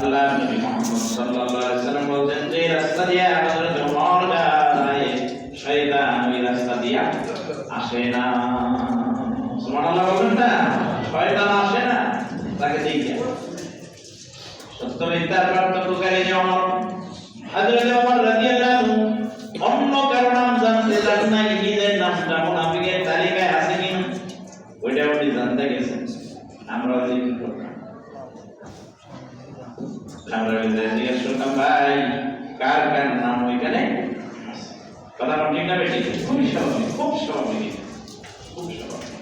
আল্লাহ নবী মুহাম্মদ সাল্লাল্লাহু যে রাস্তা দিয়ে হযরত দিয়ে আসে না। সুবহানাল্লাহ বলেন না আসে না, তাকে দেখে সত্য মিথ্যার পার্থক্যকারী যে ওমর রাদিয়াল্লাহু অন্য কারও নাম জানতে চান না নিজের নামটা মুনাফিকের তালিকায় আছে কিনা ওইটা উনি জানতে গেছেন আমরা জিজ্ঞেস করতাম আমরা জিজ্ঞেস করতাম ভাই কার কার নাম ওইখানে কথা আমার ঠিক না বেশি খুবই স্বাভাবিক খুব স্বাভাবিক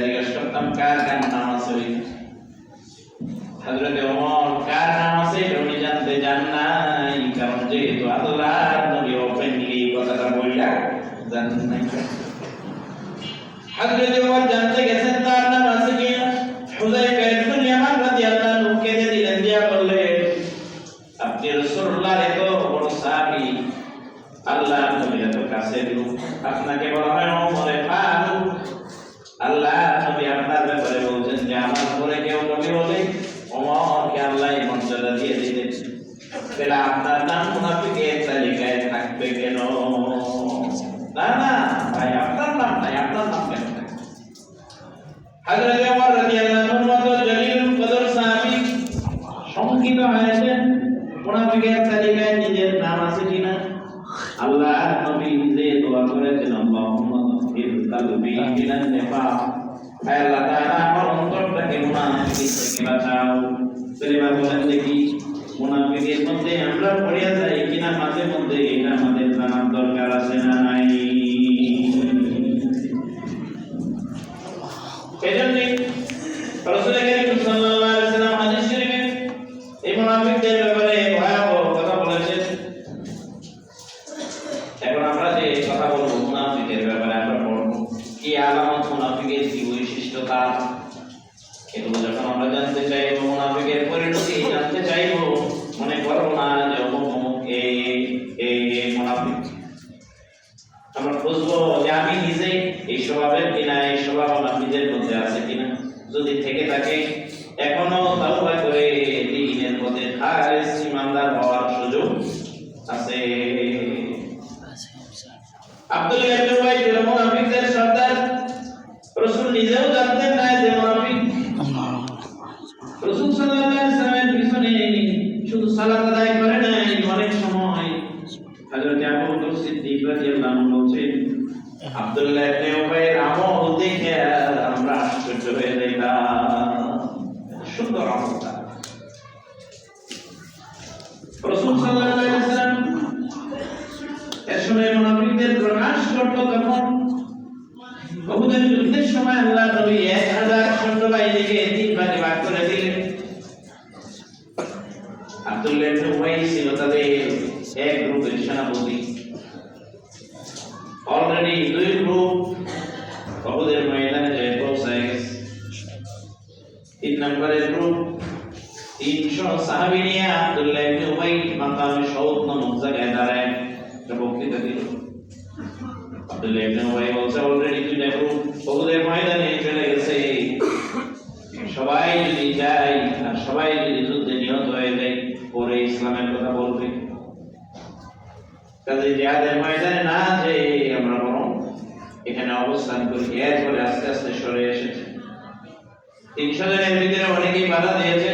জিজ্ঞেস করতাম কার কার নাম আছে ওই? ওমর কার নাম আছে এটা উনি জানতে চান নাই কারণ যেহেতু আল্লাহর নবী ওপেনলি কথাটা বললা জানেন নাই হযরত ওমর জানতে গেছেন তার নাম আছে কি হুযায়ফা ইবনে ইয়ামান রাদিয়াল্লাহু আনহু কেঁদে দিলেন দিয়া বললেন আপনি রাসূলুল্লাহর এত বড় সাহাবী আল্লাহ নবীর এত কাছের লোক আপনাকে বলা হয় ওমরে ফারুক আল্লাহ নবী আপনার ব্যাপারে বলছেন যে আমার পরে কেউ নবী হলে ওমরকে আল্লাহ এই মর্যাদা দিয়ে দিতেন তাহলে আপনার নাম মুনাফিকের তালিকায় থাকবে কেন না না ভাই আপনার নাম নাই আপনার নাম কেন থাকবে হযরত ওমর রাদিয়াল্লাহু আনহুর মতো জলিলুল কদর সাহাবী শঙ্কিত হয়েছেন মুনাফিকের কি আলামত মুনাফিকের কি বৈশিষ্ট্য তার এগুলো যখন আমরা জানতে চাইব, মুনাফিকের পরিণতি জানতে চাইব, মনে করব না যে অমুক এই এই মুনাফিক। আমরা বুঝব যে আমি নিজে এই স্বভাবের কিনা, এই স্বভাব আমার নিজের মধ্যে আছে কিনা। যদি থেকে থাকে, এখনও তাওবা করে দিনের মধ্যে খালেস। রাদিয়াল্লাহু আনহু বলছেন আব্দুল্লাহ ইবনে আব্দুল্লাহ ইবনে উবাই বলছে অলরেডি দুইটা গ্রুপ বহুদের ময়দানে চলে গেছে সবাই যদি যায় আর সবাই যদি যুদ্ধে নিহত হয়ে যায় পরে ইসলামের কথা বলবে কাজে জিহাদের ময়দানে না যে আমরা বরং এখানে অবস্থান করি এরপরে আস্তে আস্তে সরে এসেছে তিনশো জনের ভিতরে অনেকেই বাধা দিয়েছে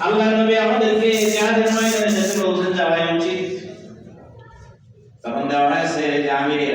আল্লাহ নবী আমাদেরকে জিহাদের ময়দানে যেতে বলছেন যাওয়াই উচিত তখন দেওয়া হয়েছে যে আমিরের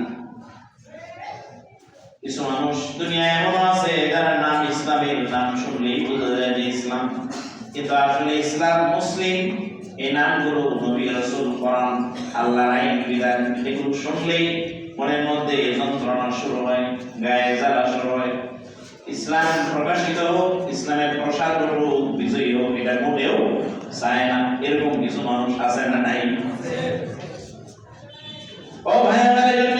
কিছু মানুষ দুনিয়ায় এমন আছে, যারা নাম ইসলামের নাম শুনলেই বোঝা যায় যে ইসলাম। কিন্তু আসলে ইসলাম মুসলিম, এই নামগুলো নবী রাসূল কোরআন, আল্লাহর আইন, বিধান এগুলো শুনলেই মনের মধ্যে যন্ত্রণা শুরু হয়, গায়ে জ্বালা শুরু হয়। ইসলাম প্রকাশিত হোক, ইসলামের প্রসার হোক বিজয়ী হোক, এটা মোটেও চায় না। এরকম কিছু মানুষ আছে না নাই? ও ভাই আমাদের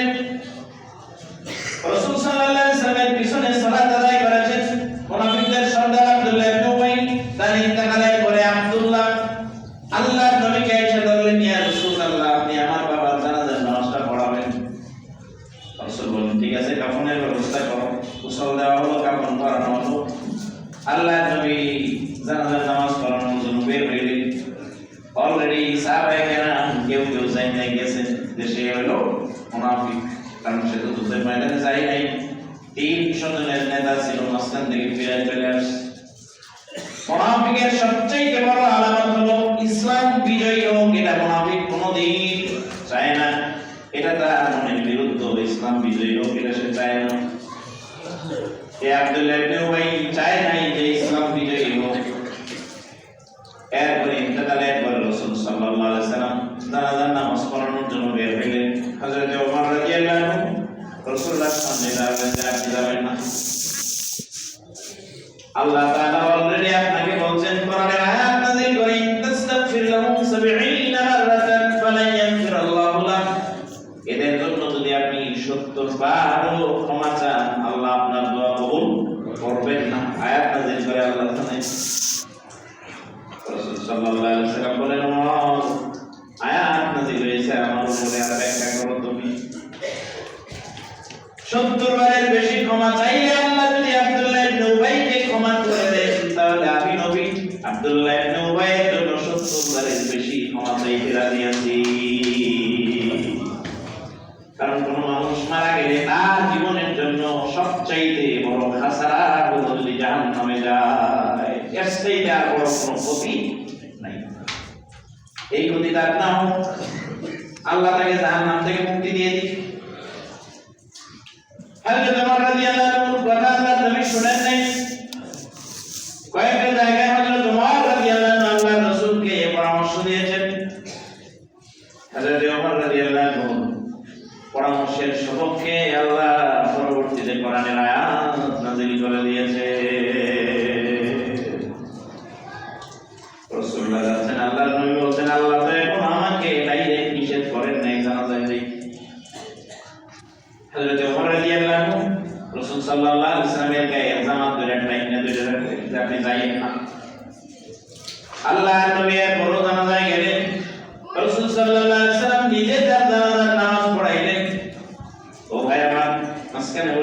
জানাই সাল্লাল্লাহু আলাইহি लगना हो। अल्लाह ताला के जहाँ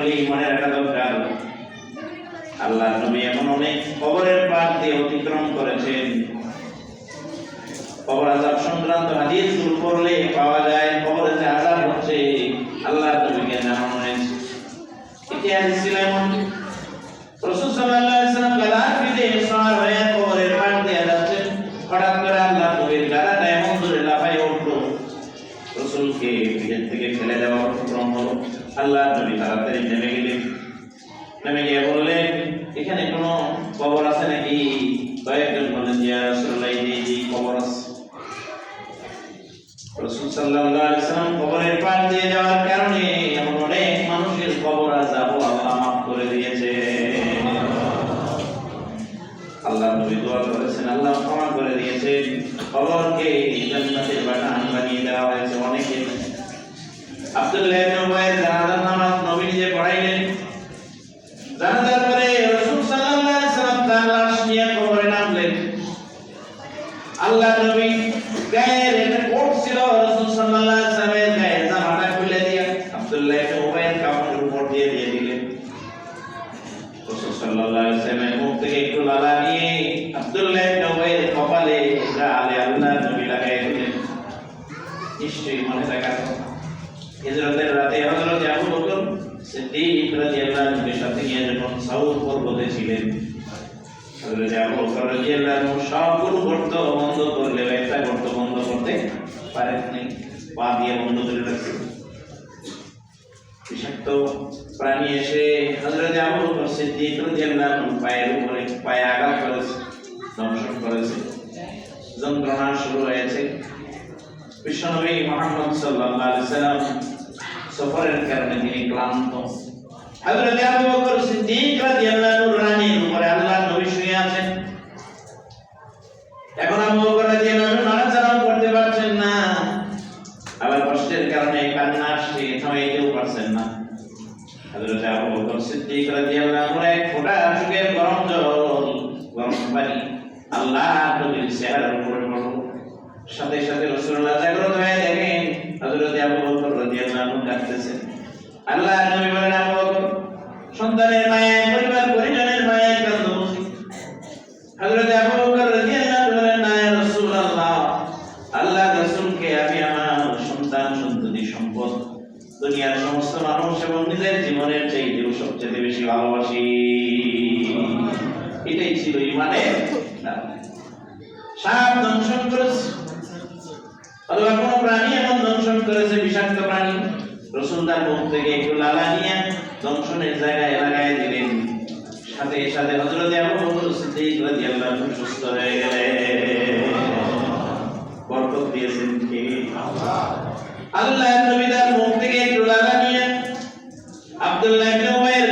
এগুলি মনে দরকার। আল্লাহ নবী এমন অনেক কবরের পার দিয়ে অতিক্রম করেছেন। কবর আজাব সংক্রান্ত হাদিস শুরু করলে পাওয়া যায়, কবরে যে আজাব হচ্ছে আল্লাহ নবীকে জানানো হয়েছে। ইতিহাস ছিল এমন রসুল সাল্লাহ ইসলাম গালার বিদে ইসলামের হয়ে কবরের পার দিয়ে যাচ্ছেন। হঠাৎ করে আল্লাহ নবীর গালাটা এমন ধরে লাফাই উঠল। রসুলকে বিদেশ থেকে ফেলে দেওয়া আল্লাহ নবী তাড়াতাড়ি নেমে গেলেন নেমে গিয়ে বললেন এখানে কোনো কবর আছে নাকি? কয়েকজন বলেন জিয়া রসুল্লাহ এই যে কবর আছে। রসুল সাল্লাহ কবরের পাশ দিয়ে যাওয়ার কারণে অনেক আছে হিজরতের রাতে হজরত আবু বকর সিদ্দিক রাদিয়াল্লাহু আনহু সাথে নিয়ে যখন সাউদ পর্বতে ছিলেন হযরত আবু বকর রাদিয়াল্লাহু আনহু সবগুলো গর্ত বন্ধ করলেও একটা গর্ত বন্ধ করতে পারেননি পা দিয়ে বন্ধ করে রাখলেন বিষাক্ত প্রাণী এসে হজরত আবু বকর সিদ্দিক রাদিয়াল্লাহু আনহু পায়ের উপরে পায়ে আঘাত করেছে দংশন করেছে। যন্ত্রণা শুরু হয়েছে। বিশ্বনবী মোহাম্মদ সাল্লাম সফরের কারণে তিনি ক্লান্ত। হযরত আবু বকর সিদ্দিক রাদিয়াল্লাহু রানীর উপরে আল্লাহর নবী শুয়ে আছেন। এখন আবু বকর রাদিয়াল্লাহু নাড়াচাড়া করতে পারছেন না। আবার কষ্টের কারণে কান্না আসছে থামাইতেও পারছেন না। হযরত আবু বকর সিদ্দিক রাদিয়াল্লাহু এক ফোঁটা চোখের গরম জল, গরম পানি আল্লাহ নবীর চেহারার উপরে সাথে সাথে রাসূলুল্লাহ জাগ্রত হয়ে দেখেন, হযরত আবু বকর রাদিয়াল্লাহু আনহু ডাকতেছেন আল্লাহ নবী বলেন, আবু বকর, সন্তানের মায়ায় পরিবার, পরিজনের মায়ায় কান্দবসি হযরত আবু বকর রাদিয়াল্লাহু আনহু বলেন না রাসূলুল্লাহ আল্লাহ রাসূলকে আমি আমার সন্তান, সন্ততি, সম্পদ, দুনিয়ার সমস্ত মানুষ এবং নিজের জীবনের চাইতেও সবচেয়ে বেশি ভালোবাসি। এটাই ছিল ইমানের সাত দংশন অথবা কোনো প্রাণী এমন দংশন করেছে, বিষাক্ত প্রাণী। রসুল তার মুখ থেকে একটু লালা নিয়ে দংশনের জায়গায় লাগাই দিলেন। সাথে সাথে হজরত আবু সিদ্দিক রাদিয়াল্লাহু সুস্থ হয়ে গেলেন। বরকত দিয়েছেন কে? আল্লাহ। নবী তার মুখ থেকে একটু লালা নিয়ে আব্দুল্লাহ ইবনে উমাইর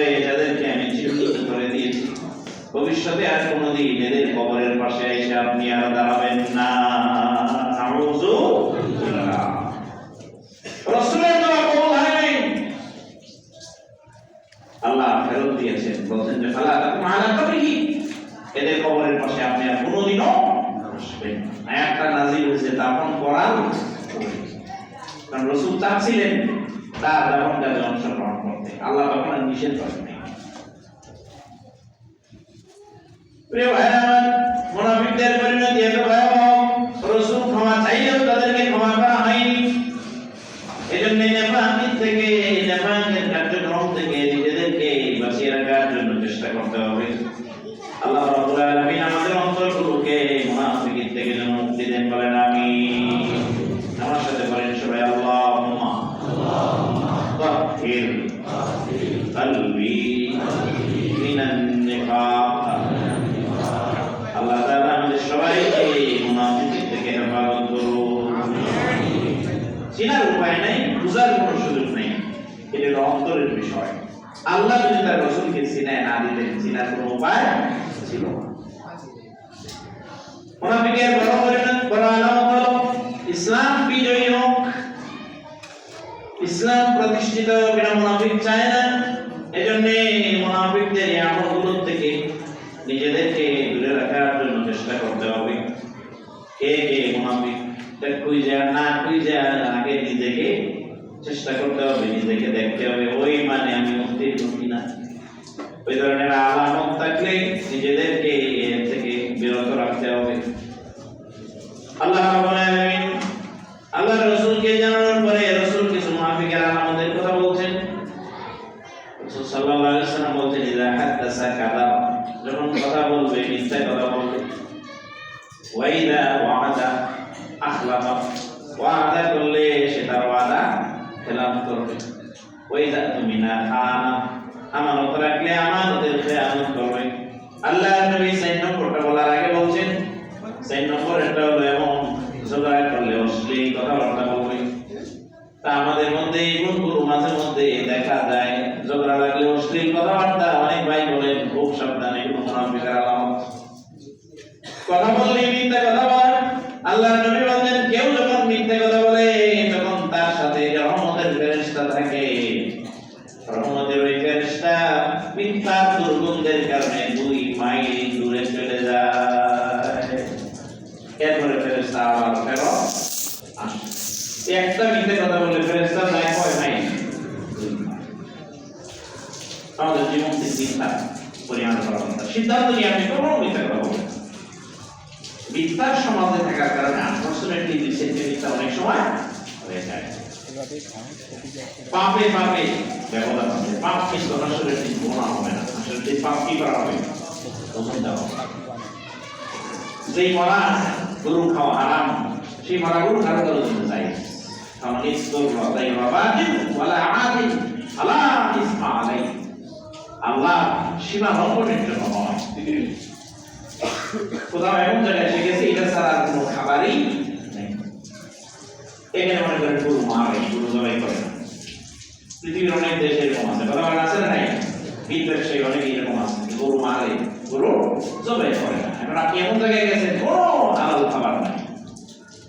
বলে আমি করে দিয়েছি। ভবিষ্যতে আর কোনোদিন এদের কবরের পাশে এসে আপনি আর দাঁড়াবেন না। হয়। আল্লাহ ফেরত দিয়েছেন। বলছেন যে এদের কবরের পাশে আপনি আর কোনোদিনও আসবেন না। আয়াতটা নাজিল হয়েছে তখন কোরআন কারণ রসুল চাচ্ছিলেন তার দাফন আল্লাহ তখন আর নিষেধ করেন। প্রিয় ভাইরা আমার, মুনাফিকদের পরিণতি এত ভয়াবহ রসুল ক্ষমা চাইলেও থেকে নেফাকের কার্যক্রম থেকে নিজেদেরকে বাঁচিয়ে রাখার জন্য চেষ্টা করতে হবে ইসলাম প্রতিষ্ঠিত বিনা মুনাফিক চায় না, এজন্য মুনাফিকদের এই আমলগুলোর থেকে নিজেদেরকে দূরে রাখার জন্য চেষ্টা করতে হবে। কে কে মুনাফিক খুঁজে না খুঁজে আগে নিজেকে চেষ্টা করতে হবে, নিজেকে দেখতে হবে। ওই মানে আমি উত্তীর্ণ কিনা ওই ধরনের আলামত থাকলে নিজেদেরকে এর থেকে বিরত রাখতে হবে। আল্লাহ ওয়াদা করলে সে তার ওয়াদা খেলাফ করবে। ওয়াইদা তুমিনা খানা আমানত রাখলে আমানতের খেয়ানত করবে। আল্লাহ নবী চার নম্বরটা বলার আগে বলছেন, চার নম্বর এটা হলো এমন ঝগড়া করলে অশ্লীল কথাবার্তা বলবে। তা আমাদের মধ্যে এই গুণগুলো মাঝে মধ্যে দেখা যায় ঝগড়া লাগলে অশ্লীল কথাবার্তা অনেক ভাই বলেন, খুব সাবধানে এগুলো মুনাফিকের আলামত কথা বললে মিথ্যা কথা বল আল্লাহ নবী এরপরে ফেরেশতা আবার ফেরত আসে একটা মিথ্যা কথা বলে কয় মাইল দুই মাইল। আমাদের জীবন থেকে মিথ্যা পরিহার করা দরকার। সিদ্ধান্ত নিয়ে আমি কোনো মিথ্যা কথা বলব না। মিথ্যার সমাজে থাকার কারণে আনফর্চুনেটলি রিসেন্টলি মিথ্যা অনেক সময় হয়ে যায় পাপে পাপে ব্যবধান হবে পাপ আসলে ঠিক গোনা হবে না আসলে পাপ কি করা হবে ওজন দেওয়া হবে। যেই মরা গরু খাওয়া হারাম সেই মরা গরু কারও কারও জন্য চাই কারণ আল্লাহ সীমা লঙ্ঘনের জন্য নয় কোথাও এমন জায়গায় এসে গেছে এটা ছাড়া আর কোনো খাবারই এখানে মনে করেন গরু মারে গরু জবাই করে পৃথিবীর অনেক দেশে এরকম আছে কথা আছে না নাই সেই অনেক এরকম আছে গরু মারে গরু জবাই না। এখন আপনি এমন জায়গায় গেছেন। কোনো হালাল খাবার নাই।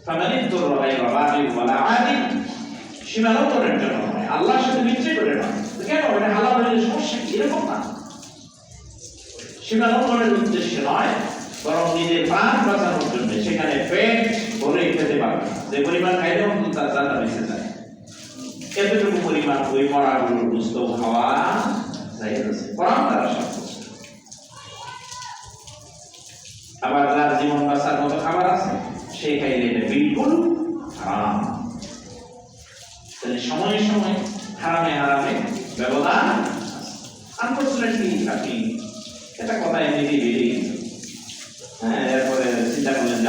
ফামানি তোর বাবা আমি বলা আদি সীমা লঙ্ঘনের জন্য নয় আল্লাহর সাথে মিথ্যে করে নয় কেন? এটা হালাল হলে সমস্যা, এরকম না। সীমা লঙ্ঘনের উদ্দেশ্যে নয়, বরং নিজের প্রাণ বাঁচানোর জন্য। সেখানে পেট ভরে খেতে পারবে যে পরিমাণ খাইলে অন্তত তার জানা বেঁচে যায়। এতটুকু পরিমাণ ওই মরাগুলোর বুঝতে খাওয়া যাইতেছে কোরআন তারা সব জীবন বাঁচার মতো খাবার আছে সে খাইলে এটা বিলকুল হারাম। তাহলে সময়ে সময়ে হারামে হারামে ব্যবধান এটা কথা বেরিয়ে গেছে হ্যাঁ এরপরে চিন্তা করলেন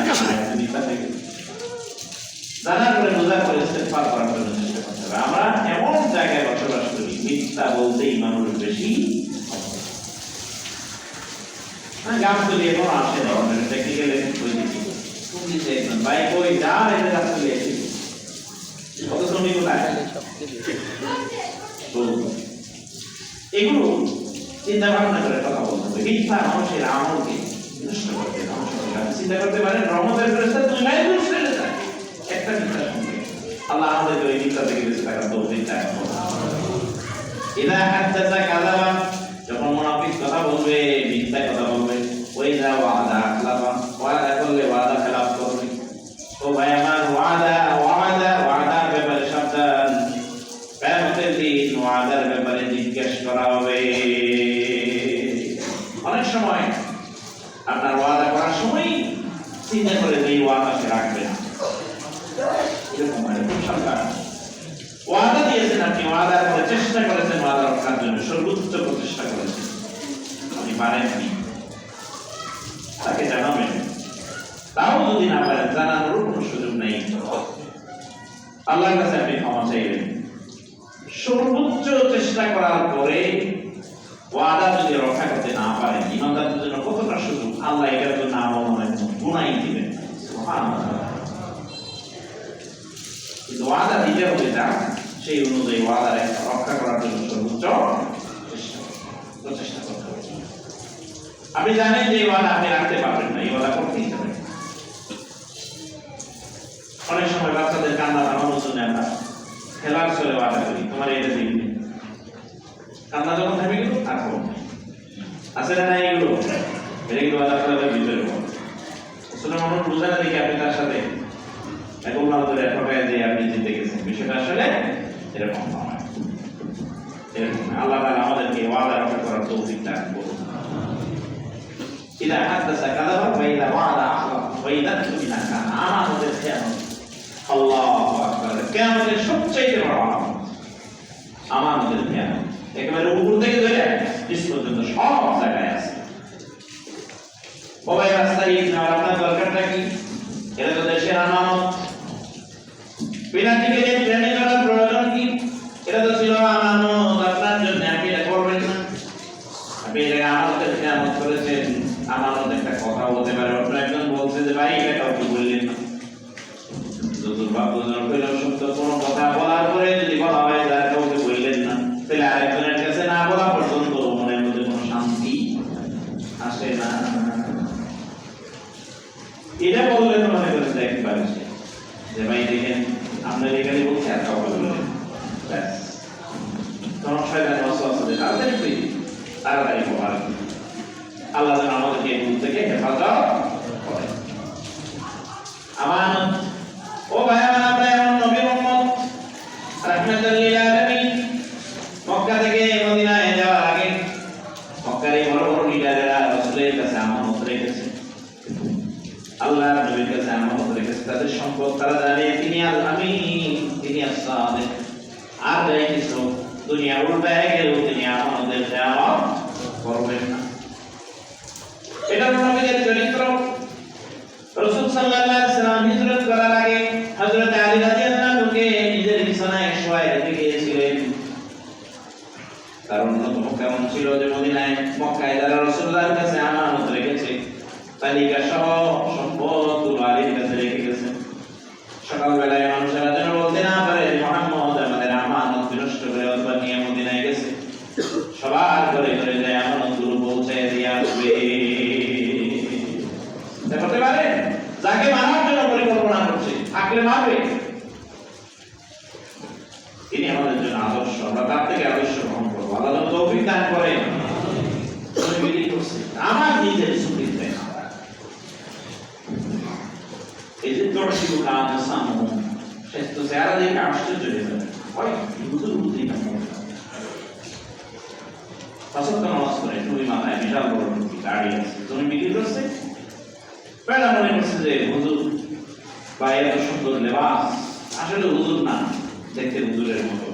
ইস্তেগফার করার জন্য চেষ্টা করতে হবে। আমরা এমন জায়গায় বসবাস করি, মিথ্যা বলতেই মানুষ বেশি হ্যাঁ গাছ আসে না চিন্তা ভাবনা করে কথা আল্লাহ কথা বলবে মিথ্যা কথা বলবে ওই যা ওয়াদা আখলাফা ওয়াদা করলে ওয়াদা খেলাফ করবে ও ভাই আমার ওয়াদা ওয়াদা ওয়াদার ব্যাপারে সাবধান কিয়ামতের দিন ওয়াদার ব্যাপারে জিজ্ঞেস করা হবে অনেক সময় আপনার ওয়াদা করার সময় চিন্তা করে যে এই ওয়াদা সে রাখবে না এরকম হয় খুব সাবধান ওয়াদা দিয়েছেন আপনি ওয়াদা করে চেষ্টা করেছেন ওয়াদা জন্য সর্বোচ্চ প্রচেষ্টা করেছেন আপনি পারেননি তাকে জানাবেন। তাও যদি না পারেন জানানোর কোনো সুযোগ নেই। আল্লাহর কাছে আপনি ক্ষমা চাইবেন। সর্বোচ্চ চেষ্টা করার পরে ওয়াদা যদি রক্ষা করতে না পারেন ইমানদারদের জন্য কতটা সুযোগ? আল্লাহ এটার জন্য আমার মনে গুণাই দিবেন কিন্তু ওয়াদা দিতে হবে যা সেই অনুযায়ী ওয়াদা রক্ষা করার জন্য সর্বোচ্চ চেষ্টা প্রচেষ্টা করতে হবে। আপনি জানেন যে ওয়াদা আপনি রাখতে পারবেন না, এই ওয়াদা করতেই হবে অনেক সময় বাচ্চাদের কান্না থামানোর জন্য আমরা খেলার চলে ওয়াদা করি, তোমার এটা দিবি কান্না যখন থাকবে কিন্তু থাকব আছে না এগুলো? কিন্তু ওয়াদা করে ভিতরে আসলে মানুষ বোঝা না দেখি আপনি তার সাথে এখন করে ঠকায় যে আপনি জিতে গেছেন। বিষয়টা আসলে এরকম নয়। আল্লাহ আমাদেরকে ওয়াদা রক্ষা করার তৌফিক দান করুন। ইদা তুমিনা কানা। আমাদের সব জায়গায় আছে। বাবা এই রাস্তায় যাওয়ার আপনার ট্রেনে চলার প্রয়োজন কি এটা তো ছিল আমানত আপনার জন্য আপনি এটা করবেন না আপনি এটা আমানতের খেয়ামত করেছেন আমানত একটা কথা বলতে পারে অন্য একজন বলছে যে ভাই এটা কাউকে বললেন না যদুর বাবুজন কইল সত্য কোনো কথা বলার পরে যদি বলা হয় যার কাউকে বললেন না তাহলে আরেকজনের কাছে না বলা পর্যন্ত মনের মধ্যে কোনো শান্তি আসে না এটা বললে তো মনে করেন যে একবারে সে। যে ভাই দেখেন আপনার এখানে বলছে আর কাউকে বললেন ব্যাস তখন শয়তান ওয়াসওয়াসা দেয় তাড়াতাড়ি কই তাড়াতাড়ি বলার আল্লাহ যেন আমাদেরকে এই ভুল থেকে হেফাজত করে আমানত ও ভাই আমার আমরা এমন নবীর উম্মত রাহমাতাল লিল আলামিন মক্কা থেকে মদিনায় যাওয়ার আগে মক্কার এই বড় বড় লিডারেরা রাসূলের কাছে আমানত রেখেছে আল্লাহ নবীর কাছে আমানত রেখেছে তাদের সম্পদ তারা জানে তিনি আল আমিন তিনি আস-সাদিক আর যাই কিছু দুনিয়া উল্টায় গেলেও তিনি আমাদের খেয়াল করবেন না এটা নবীদের চরিত্র রাসূল সাল্লাল্লাহু আলাইহি সাল্লাম হিজরত করার আগে হযরত আলী রাদিয়াল্লাহু কে নিজের বিছানায় শোয়ায় রেখে গিয়েছিলেন কারণ অন্যতম কেমন ছিল যেমন সম্পদগুলো আলীর কাছে রেখে গেছেন। সকালবেলায় মানুষেরা যেন বলতে না পারে যে মোহাম্মদ আমাদের আমানত বিনষ্ট করে অথবা নিয়ে মদিনায় গেছে সবার ঘরে ঘরে যায় আমানতগুলো পৌঁছে দিয়ে আসবে এটা হতে পারে যাকে মারার জন্য পরিকল্পনা করছে থাকলে মারবে তিনি আমাদের জন্য আদর্শ আমরা তার থেকে আদর্শ গ্রহণ করব আল্লাহ যেন তৌফিক দান করেন আমি বিলি করছি আমার নিজের সুবিধে এই যে দর্শিত কাজ সামু যারা দেখে আশ্চর্য হয়ে যাবে। হয় বুঝুর বুঝি না নামাজ করে টুপি মাথায় বিশাল বড় টুপি গাড়ি আছে। তুমি বিক্রি করছে। বেলা মনে করছে যে হুজুর বা এত সুন্দর লেবাস। আসলে হুজুর না, দেখতে হুজুরের মতো।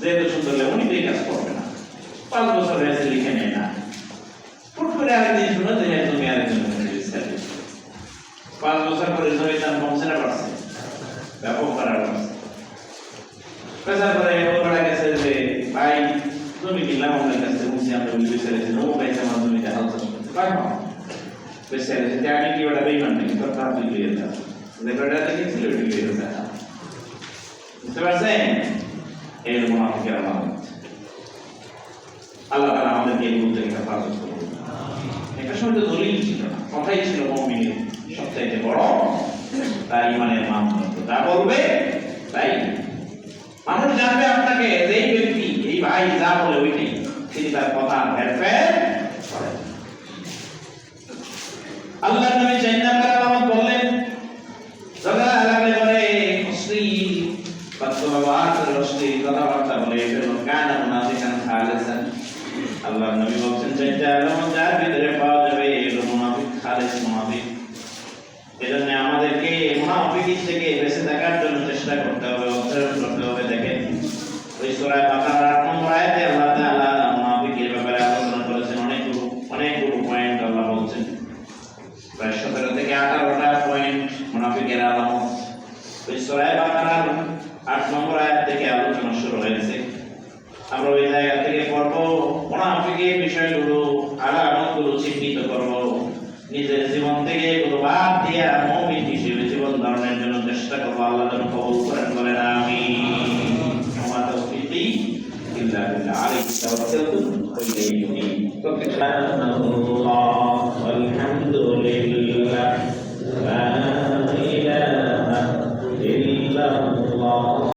যেহেতু সুন্দর লেবাস, উনি এই কাজ করবে না। পাঁচ বছর হয়েছে, লিখে নেয় না। হুট করে আরেকদিন শুনে যে তুমি আরেকজন পাঁচ বছর পরে জমির দাম কমছে না বাড়ছে। ব্যাপক বাড়ার বাড়ছে পেশার পরে ওরা গেছে যে ভাই জমি কিনলাম আপনার কাছে বুঝছি আমরা বুঝতে পেরেছি ও পাইছে আমার জমিতে হাল চাষ করতে পারব বেশি আছে যে আমি কি ওটা বেইমান নাকি তোর তার তুই লিয়ে যা দেখো এটা দেখেছিল ওটি লিয়ে যা বুঝতে পারছেন এর মুনাফিকের আলামত আল্লাহ তাআলা আমাদেরকে এই ভুল থেকে হেফাজত করুন এটা সময় তো দলিল ছিল না কথাই ছিল মমিনের সবচাইতে বড় তার ইমানের মানদণ্ড যা বলবে? তাই? মানুষ জানবে আপনাকে যে এই ব্যক্তি, এই ভাই যা বলে ওইটাই। তিনি তার কথা করেন। আল্লাহ নবী বললেন পরে অশ্লীল অশ্লীল কথাবার্তা বলে কানা মুনাফিকান খালেসান। আল্লাহ নবী বলছেন চারটা আলামত যার ভিতরে পাওয়া যাবে এগুলো মুনাফিক খালেস মুনাফিক এজন্য আমাদেরকে মুনাফিক থেকে বেঁচে থাকার জন্য চেষ্টা করতে হবে অধ্যয়ন করতে হবে দেখেন ওই সূরা বাকারার আট নম্বর আয়াতে আল্লাহ তাআলা মুনাফিকের ব্যাপারে আলোচনা করেছেন অনেকগুলো অনেকগুলো পয়েন্ট আল্লাহ বলছেন প্রায় সতেরো থেকে আঠারোটা পয়েন্ট মুনাফিকের আলামত ওই সূরা বাকারার আট নম্বর আয়াত থেকে আলোচনা শুরু হয়েছে আমরা ওই জায়গা থেকে পড়ব মুনাফিকের বিষয়গুলো আলামতগুলো চিহ্নিত করব নিজের জীবন থেকে এগুলো বাদ দিয়ে মুমিন হিসেবে জীবন ধারণের জন্য চেষ্টা করব আল্লাহ যেন কবুল করেন বলেন আমি আমার তৌফিকি ইল্লা বিল্লাহ আলাইহি তাওয়াক্কালতু